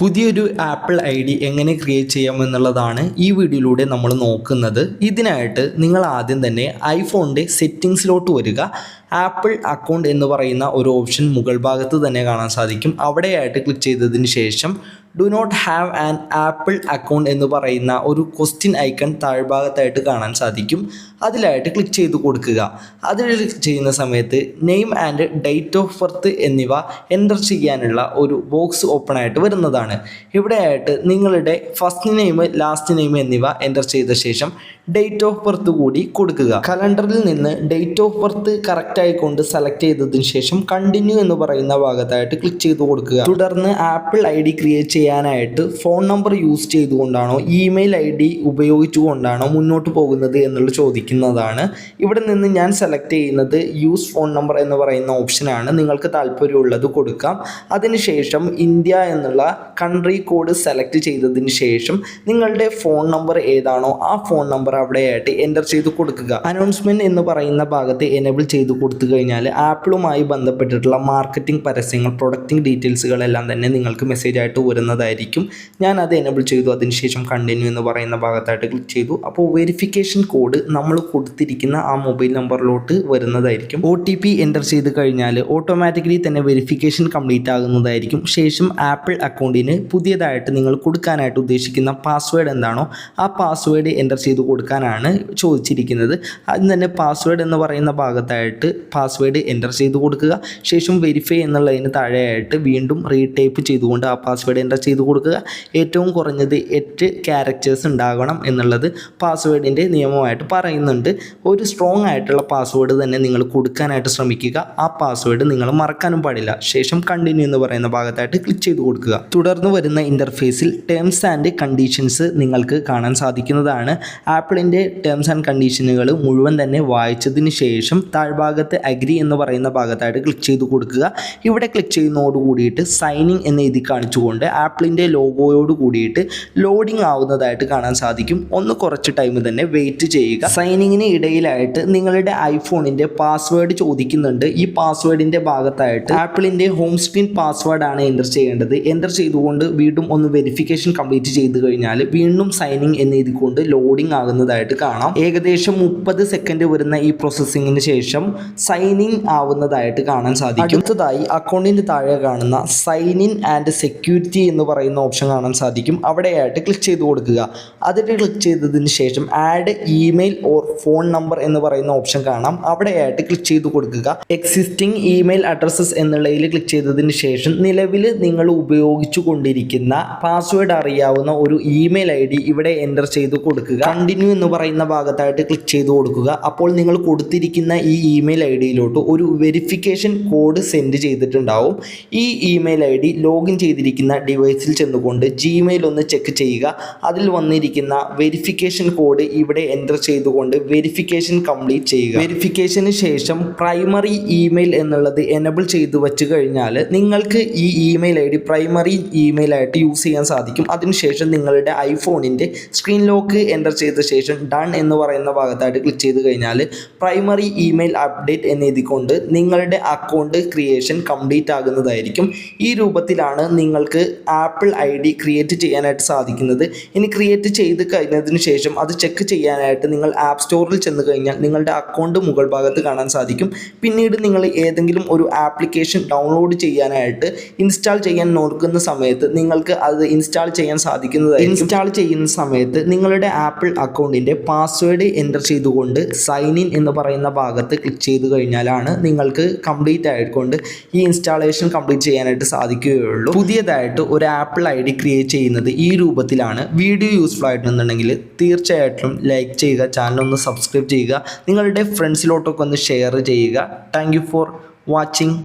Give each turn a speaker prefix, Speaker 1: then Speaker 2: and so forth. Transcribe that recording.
Speaker 1: പുതിയൊരു apple I D എങ്ങനെ create ചെയ്യാമെന്നുള്ളതാണ് ഈ വീഡിയോയിലൂടെ നമ്മൾ നോക്കുന്നത്. ഇതിനായിട്ട് നിങ്ങൾ ആദ്യം തന്നെ ഐഫോണിന്റെ സെറ്റിങ്സിലോട്ട് വരിക. ആപ്പിൾ അക്കൗണ്ട് എന്ന് പറയുന്ന ഒരു ഓപ്ഷൻ മുകൾ ഭാഗത്ത് തന്നെ കാണാൻ സാധിക്കും. അവിടെയായിട്ട് ക്ലിക്ക് ചെയ്തതിന് ശേഷം do not have an apple account എന്ന് പറയുന്ന ഒരു ക്വസ്റ്റ്യൻ ഐക്കൺ താഴ്ഭാഗത്തായിട്ട് കാണാൻ സാധിക്കും. അതിലായിട്ട് ക്ലിക്ക് ചെയ്ത് കൊടുക്കുക. അതിൽ ക്ലിക്ക് ചെയ്യുന്ന സമയത്ത് name and date of birth എന്നിവ എന്റർ ചെയ്യാനുള്ള ഒരു ബോക്സ് ഓപ്പൺ ആയിട്ട് വരുന്നതാണ്. ഇവിടെയായിട്ട് നിങ്ങളുടെ ഫസ്റ്റ് നെയിം ലാസ്റ്റ് നെയിം എന്നിവ എന്റർ ചെയ്ത ശേഷം ഡേറ്റ് ഓഫ് ബർത്ത് കൂടി കൊടുക്കുക. കലണ്ടറിൽ നിന്ന് ഡേറ്റ് ഓഫ് ബർത്ത് കറക്റ്റ് ആയിക്കൊണ്ട് സെലക്ട് ചെയ്തതിന് ശേഷം കണ്ടിന്യൂ എന്ന് പറയുന്ന ഭാഗത്തായിട്ട് ക്ലിക്ക് ചെയ്ത് കൊടുക്കുക. തുടർന്ന് ആപ്പിൾ ഐ ഡി ക്രിയേറ്റ് ചെയ്യാനായിട്ട് ഫോൺ നമ്പർ യൂസ് ചെയ്തുകൊണ്ടാണോ ഇമെയിൽ ഐ ഡി ഉപയോഗിച്ചുകൊണ്ടാണോ മുന്നോട്ട് പോകുന്നത് എന്നുള്ളത് ചോദിക്കുന്നതാണ്. ഇവിടെ നിന്ന് ഞാൻ സെലക്ട് ചെയ്യുന്നത് യൂസ് ഫോൺ നമ്പർ എന്ന് പറയുന്ന ഓപ്ഷനാണ് നിങ്ങൾക്ക് താല്പര്യമുള്ളത് കൊടുക്കാം. അതിനുശേഷം ഇന്ത്യ എന്നുള്ള കൺട്രി കോഡ് സെലക്ട് ചെയ്തതിന് ശേഷം നിങ്ങളുടെ ഫോൺ നമ്പർ ഏതാണോ ആ ഫോൺ നമ്പർ അവിടെയായിട്ട് എന്റർ ചെയ്ത് കൊടുക്കുക. അനൗൺസ്മെന്റ് എന്ന് പറയുന്ന ഭാഗത്ത് എനേബിൾ ചെയ്ത് കൊടുത്തു കഴിഞ്ഞാൽ ആപ്പിളുമായി ബന്ധപ്പെട്ടിട്ടുള്ള മാർക്കറ്റിംഗ് പരസ്യങ്ങൾ പ്രൊഡക്റ്റിംഗ് ഡീറ്റെയിൽസുകളെല്ലാം തന്നെ നിങ്ങൾക്ക് മെസ്സേജ് ആയിട്ട് വരുന്നതായിരിക്കും ഞാൻ അത് എനേബിൾ ചെയ്തു. അതിനുശേഷം കണ്ടിന്യൂ എന്ന് പറയുന്ന ഭാഗത്തായിട്ട് ക്ലിക്ക് ചെയ്തു. അപ്പോൾ വെരിഫിക്കേഷൻ കോഡ് നമ്മൾ കൊടുത്തിരിക്കുന്ന ആ മൊബൈൽ നമ്പറിലോട്ട് വരുന്നതായിരിക്കും. ഒ ടി പി എന്റർ ചെയ്ത് കഴിഞ്ഞാൽ ഓട്ടോമാറ്റിക്കലി തന്നെ വെരിഫിക്കേഷൻ കംപ്ലീറ്റ് ആകുന്നതായിരിക്കും. ശേഷം ആപ്പിൾ അക്കൗണ്ടിന് പുതിയതായിട്ട് നിങ്ങൾ കൊടുക്കാനായിട്ട് ഉദ്ദേശിക്കുന്ന പാസ്വേഡ് എന്താണോ ആ പാസ്വേഡ് എന്റർ ചെയ്ത് കൊടുക്കാനാണ് ചോദിച്ചിരിക്കുന്നത്. അതിന് തന്നെ പാസ്വേഡ് എന്ന് പറയുന്ന ഭാഗത്തായിട്ട് പാസ്വേഡ് എന്റർ ചെയ്ത് കൊടുക്കുക. ശേഷം വെരിഫൈ എന്നുള്ളതിന് താഴെയായിട്ട് വീണ്ടും റീടൈപ്പ് ചെയ്തുകൊണ്ട് ആ പാസ്വേഡ് എന്റർ ചെയ്ത് കൊടുക്കുക. ഏറ്റവും കുറഞ്ഞത് എട്ട് ക്യാരക്ടേഴ്സ് ഉണ്ടാകണം എന്നുള്ളത് പാസ്വേഡിന്റെ നിയമമായിട്ട് പറയുന്നുണ്ട്. ഒരു സ്ട്രോങ് ആയിട്ടുള്ള പാസ്വേഡ് തന്നെ നിങ്ങൾ കൊടുക്കാനായിട്ട് ശ്രമിക്കുക. ആ പാസ്വേഡ് നിങ്ങൾ മറക്കാനും പാടില്ല. ശേഷം കണ്ടിന്യൂ എന്ന് പറയുന്ന ഭാഗത്തായിട്ട് ക്ലിക്ക് ചെയ്ത് കൊടുക്കുക. തുടർന്ന് വരുന്ന ഇന്റർഫേസിൽ ടേംസ് ആൻഡ് കണ്ടീഷൻസ് നിങ്ങൾക്ക് കാണാൻ സാധിക്കുന്നതാണ്. ആപ്പിളിന്റെ ടേംസ് ആൻഡ് കണ്ടീഷനുകൾ മുഴുവൻ തന്നെ വായിച്ചതിന് ശേഷം താഴ്ഭാഗത്ത് അഗ്രി എന്ന് പറയുന്ന ഭാഗത്തായിട്ട് ക്ലിക്ക് ചെയ്ത് കൊടുക്കുക. ഇവിടെ ക്ലിക്ക് ചെയ്യുന്നതോട് കൂടിയിട്ട് സൈനിങ് എന്ന് എഴുതി കാണിച്ചുകൊണ്ട് ആപ്പിളിന്റെ ലോഗോയോട് കൂടിയിട്ട് ലോഡിംഗ് ആവുന്നതായിട്ട് കാണാൻ സാധിക്കും. ഒന്ന് കുറച്ച് ടൈം തന്നെ വെയിറ്റ് ചെയ്യുക. സൈനിങ്ങിന് ഇടയിലായിട്ട് നിങ്ങളുടെ ഐഫോണിന്റെ പാസ്വേഡ് ചോദിക്കുന്നുണ്ട്. ഈ പാസ്വേഡിന്റെ ഭാഗത്തായിട്ട് ആപ്പിളിന്റെ ഹോം സ്ക്രീൻ പാസ്വേഡാണ് എന്റർ ചെയ്യേണ്ടത്. എന്റർ ചെയ്തുകൊണ്ട് വീണ്ടും ഒന്ന് വെരിഫിക്കേഷൻ കംപ്ലീറ്റ് ചെയ്ത് കഴിഞ്ഞാൽ വീണ്ടും സൈനിങ് എന്ന് ഇതിക്കൊണ്ട് ലോഡിംഗ് ആകുന്നതായിട്ട് കാണാം. ഏകദേശം മുപ്പത് സെക്കൻഡ് വരുന്ന ഈ പ്രോസസ്സിങ്ങിന് ശേഷം സൈനിങ് ആവുന്നതായിട്ട് കാണാൻ സാധിക്കും. അടുത്തതായി അക്കൗണ്ടിന്റെ താഴെ കാണുന്ന സൈൻ ഇൻ ആൻഡ് സെക്യൂരിറ്റി എന്ന് പറയുന്ന ഓപ്ഷൻ കാണാൻ സാധിക്കും. അവിടെയായിട്ട് ക്ലിക്ക് ചെയ്ത് കൊടുക്കുക. അതിൽ ക്ലിക്ക് ചെയ്തതിന് ശേഷം add email or phone number എന്ന് പറയുന്ന ഓപ്ഷൻ കാണാം. അവിടെയായിട്ട് ക്ലിക്ക് ചെയ്ത് കൊടുക്കുക. എക്സിസ്റ്റിംഗ് ഇമെയിൽ അഡ്രസ്സസ് എന്നുള്ളതിൽ ക്ലിക്ക് ചെയ്തതിന് ശേഷം നിലവിൽ നിങ്ങൾ ഉപയോഗിച്ചു കൊണ്ടിരിക്കുന്ന പാസ്വേഡ് അറിയാവുന്ന ഒരു ഇമെയിൽ ഐ ഡി ഇവിടെ എന്റർ ചെയ്ത് കൊടുക്കുക. കണ്ടിന്യൂ എന്ന് പറയുന്ന ഭാഗത്തായിട്ട് ക്ലിക്ക് ചെയ്ത് കൊടുക്കുക. അപ്പോൾ നിങ്ങൾ കൊടുത്തിരിക്കുന്ന ഈ ഇമെയിൽ ഐ ഡിയിലോട്ട് ഒരു വെരിഫിക്കേഷൻ കോഡ് സെൻഡ് ചെയ്തിട്ടുണ്ടാവും. ഈ ഇമെയിൽ ഐ ഡി ലോഗിൻ ചെയ്തിരിക്കുന്ന ഡിവൈസിൽ ചെന്നുകൊണ്ട് ജിമെയിൽ ഒന്ന് ചെക്ക് ചെയ്യുക. അതിൽ വന്നിരിക്കുന്ന വെരിഫിക്കേഷൻ കോഡ് ഇവിടെ എന്റർ ചെയ്തുകൊണ്ട് വെരിഫിക്കേഷൻ കംപ്ലീറ്റ് ചെയ്യുക. വെരിഫിക്കേഷന് ശേഷം പ്രൈമറി ഇമെയിൽ എന്നുള്ളത് എനബിൾ ചെയ്തു വെച്ച് കഴിഞ്ഞാൽ നിങ്ങൾക്ക് ഈ email I D primary email ആയിട്ട് യൂസ് ചെയ്യാൻ സാധിക്കും. അതിനുശേഷം നിങ്ങളുടെ ഐഫോണിന്റെ സ്ക്രീൻ ലോക്ക് എന്റർ ചെയ്ത ശേഷം ഡൺ എന്ന് പറയുന്ന ഭാഗത്തായിട്ട് ക്ലിക്ക് ചെയ്ത് കഴിഞ്ഞാൽ പ്രൈമറി ഇമെയിൽ അപ്ഡേറ്റ് എന്നെഴുതിക്കൊണ്ട് നിങ്ങളുടെ അക്കൗണ്ട് ക്രിയേഷൻ കംപ്ലീറ്റ് ആകുന്നതായിരിക്കും. ഈ രൂപത്തിലാണ് നിങ്ങൾക്ക് ആപ്പിൾ ഐ ഡി ക്രിയേറ്റ് ചെയ്യാനായിട്ട് സാധിക്കുന്നത്. ഇനി ക്രിയേറ്റ് ചെയ്ത് കഴിഞ്ഞതിന് ശേഷം അത് ചെക്ക് ചെയ്യാനായിട്ട് നിങ്ങൾ ആപ്പ് സ്റ്റോറിൽ ചെന്ന് കഴിഞ്ഞാൽ നിങ്ങളുടെ അക്കൗണ്ട് മുകൾ ഭാഗത്ത് കാണാൻ സാധിക്കും. പിന്നീട് നിങ്ങൾ ഏതെങ്കിലും ഒരു ആപ്ലിക്കേഷൻ ഡൗൺലോഡ് ചെയ്യാനായിട്ട് ഇൻസ്റ്റാൾ ചെയ്യാൻ നോക്കുന്ന സമയത്ത് നിങ്ങൾക്ക് അത് ഇൻസ്റ്റാൾ ചെയ്യാൻ സാധിക്കുന്നത് ഇൻസ്റ്റാൾ ചെയ്യുന്ന സമയത്ത് നിങ്ങളുടെ ആപ്പിൾ അക്കൗണ്ടിന്റെ പാസ്വേഡ് എന്റർ ചെയ്തുകൊണ്ട് സൈൻ ഇൻ എന്ന് പറയുന്ന ഭാഗത്ത് ക്ലിക്ക് ചെയ്ത് കഴിഞ്ഞാലാണ് നിങ്ങൾക്ക് കംപ്ലീറ്റ് ആയിക്കൊണ്ട് ഈ ഇൻസ്റ്റാളേഷൻ കംപ്ലീറ്റ് ചെയ്യാനായിട്ട് സാധിക്കുകയുള്ളൂ. പുതിയതായിട്ട് ഒരു ആപ്പിൾ ഐ ഡി ക്രിയേറ്റ് ചെയ്യുന്നത് ഈ രൂപത്തിലാണ്. വീഡിയോ യൂസ്ഫുൾ ആയിട്ടുണ്ടെന്നുണ്ടെങ്കിൽ തീർച്ചയായിട്ടും ലൈക്ക് ചെയ്യുക ചാനൽ ഒന്ന് സബ്സ്ക്രൈബ് ചെയ്യുക. നിങ്ങളുടെ ഫ്രണ്ട്സിലോട്ടൊക്കെ ഒന്ന് ഷെയർ ചെയ്യുക. Thank for watching